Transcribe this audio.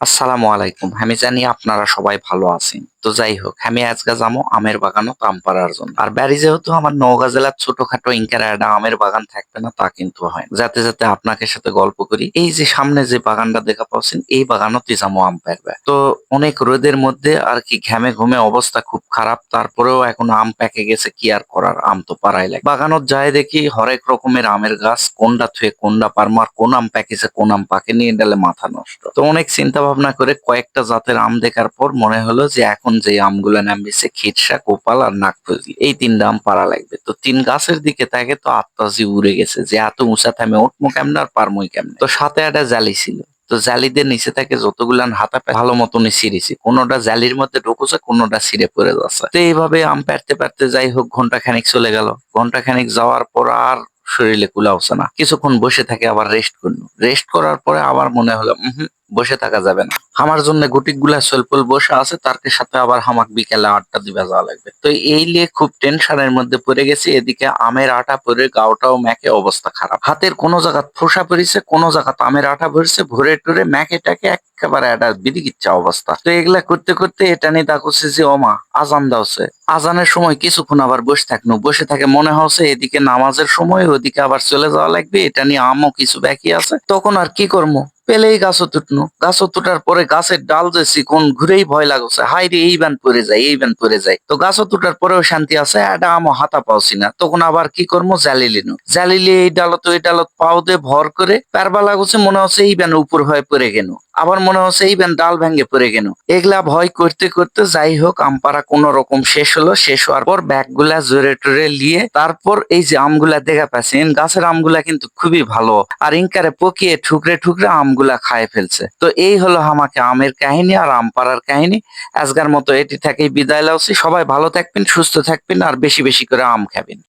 আসসালামু আলাইকুম। আমি জানি আপনারা সবাই ভালো আছেন। তো যাই হোক, আমি আজকে যাব আমের বাগানও আম পাড়ার জন্য। আর বাড়ি যেহেতু আমার নওগাঁ জেলার ছোটখাটো ইনকারা একটা আমের বাগান থাকবে না, তা কিন্তু হয় যাতে যাতে আপনাকে সাথে গল্প করি, এই যে সামনে যে বাগানটা দেখা পাচ্ছেন এই বাগানতে যাব আম পারবে তো অনেক রোদের মধ্যে আর কি ঘেমে ঘুমে অবস্থা খুব খারাপ, তারপরেও এখন আম প্যাকে গেছে, কি আর করার? আম তো পারাই লাগে। বাগানত যায় দেখি হরেক রকমের আমের গাছ কোনটা থুয়ে কোনটা পারমার কোন আম প্যাকেছে, কোন আম পাকে নিয়ে এডালে মাথা নষ্ট। তো অনেক চিন্তা ভাবনা করে কয়েকটা জাতের আম দেখার পর মনে হলো যে এখন যে, আমগুলো নামছে খিটসা কোপাল আর নাগফুজি এই তিনটা আম পারা লাগবে। তো তিন গাছের দিকে তাকে তো আত্মাজি উড়ে গেছে, যে এত উঁচা থামে উঠমো কেমন আর পারমই কেমন? তো সাথে একটা জালি ছিল। তো জালিদের নিচে থেকে যতগুলান হাতা ভালো মতনই ছিঁড়েছি। কোনোটা জালির মধ্যে ঢুকুছে, কোনোটা ছিঁড়ে পড়ে যাচ্ছে। তো এইভাবে আম পারতে পারতে যাই হোক, ঘণ্টা খানিক চলে গেল। ঘণ্টা খানিক যাওয়ার পর আর শরীরে কুলাওছে না। কিছুক্ষণ বসে থাকে, আবার রেস্ট করল। রেস্ট করার পরে আবার মনে হলো বসে থাকা যাবে না। আমার জন্য গুটিকগুলা সলপল বসে আছে তার সাথে আবার হামাক বিকেলে আটটা দিবা যাওয়া লাগবে। তো এই নিয়ে খুব টেনশনের মধ্যে পড়ে গেছি, এদিকে আমের আটা পরে গাওটাও ম্যাকে অবস্থা খারাপ। হাতের কোনো জায়গা ফোসা পড়েছে, কোনো জায়গা আমের আটা ভরছে, ভরে টরে ম্যাকে টাকে একেবারে একটা বিদিকিচ্ছা অবস্থা। তো এগুলা করতে করতে এটা নিয়ে দেখছে যে, ওমা, আজান দাওছে। আজানের সময় কিছুক্ষণ আবার বসে থাকনো। বসে থাকে মনে হচ্ছে এদিকে নামাজের সময়, ওদিকে আবার চলে যাওয়া লাগবে, এটা নিয়ে আমও কিছু বাকি আছে। তখন আর কি করব পেলেই গাছও তুটনো গাছও তুটার পরে গাছের ডাল যে কোন ঘুরেই ভয় লাগছে। হাই রে, এই ব্যান পরে যায়, এই ব্যান পরে যায়। তো গাছও তুটার পরেও শান্তি আছে এটা আমো হাতা পাওছি না। তখন আবার কি করব জালি লিনু জালিলে এই ডালত, ওই ডালত পাও দিয়ে ভর করে, পারবা লাগছে, মনে হচ্ছে এই ব্যান উপর হয়ে পড়ে গেল আবার মনে হচ্ছে এই ডাল ভেঙে পড়ে গেল। এগুলা ভয় করতে করতে যাই হোক আমপারা কোন রকম শেষ হলো। শেষ হওয়ার পর ব্যাগগুলা জোরে টোরে নিয়ে তারপর এই যে আমগুলা দেখা পাচ্ছেন গাছের আমগুলা কিন্তু খুবই ভালো আর ইনকারে পকিয়ে ঠুকরে ঠুকরে আমগুলা খায় ফেলছে। তো এই হলো আমাকে আমের কাহিনী আর আম পাড়ার কাহিনী। আজকের মতো এটি থেকেই বিদায় লাউছি সবাই ভালো থাকবেন, সুস্থ থাকবেন আর বেশি বেশি করে আম খাবেন।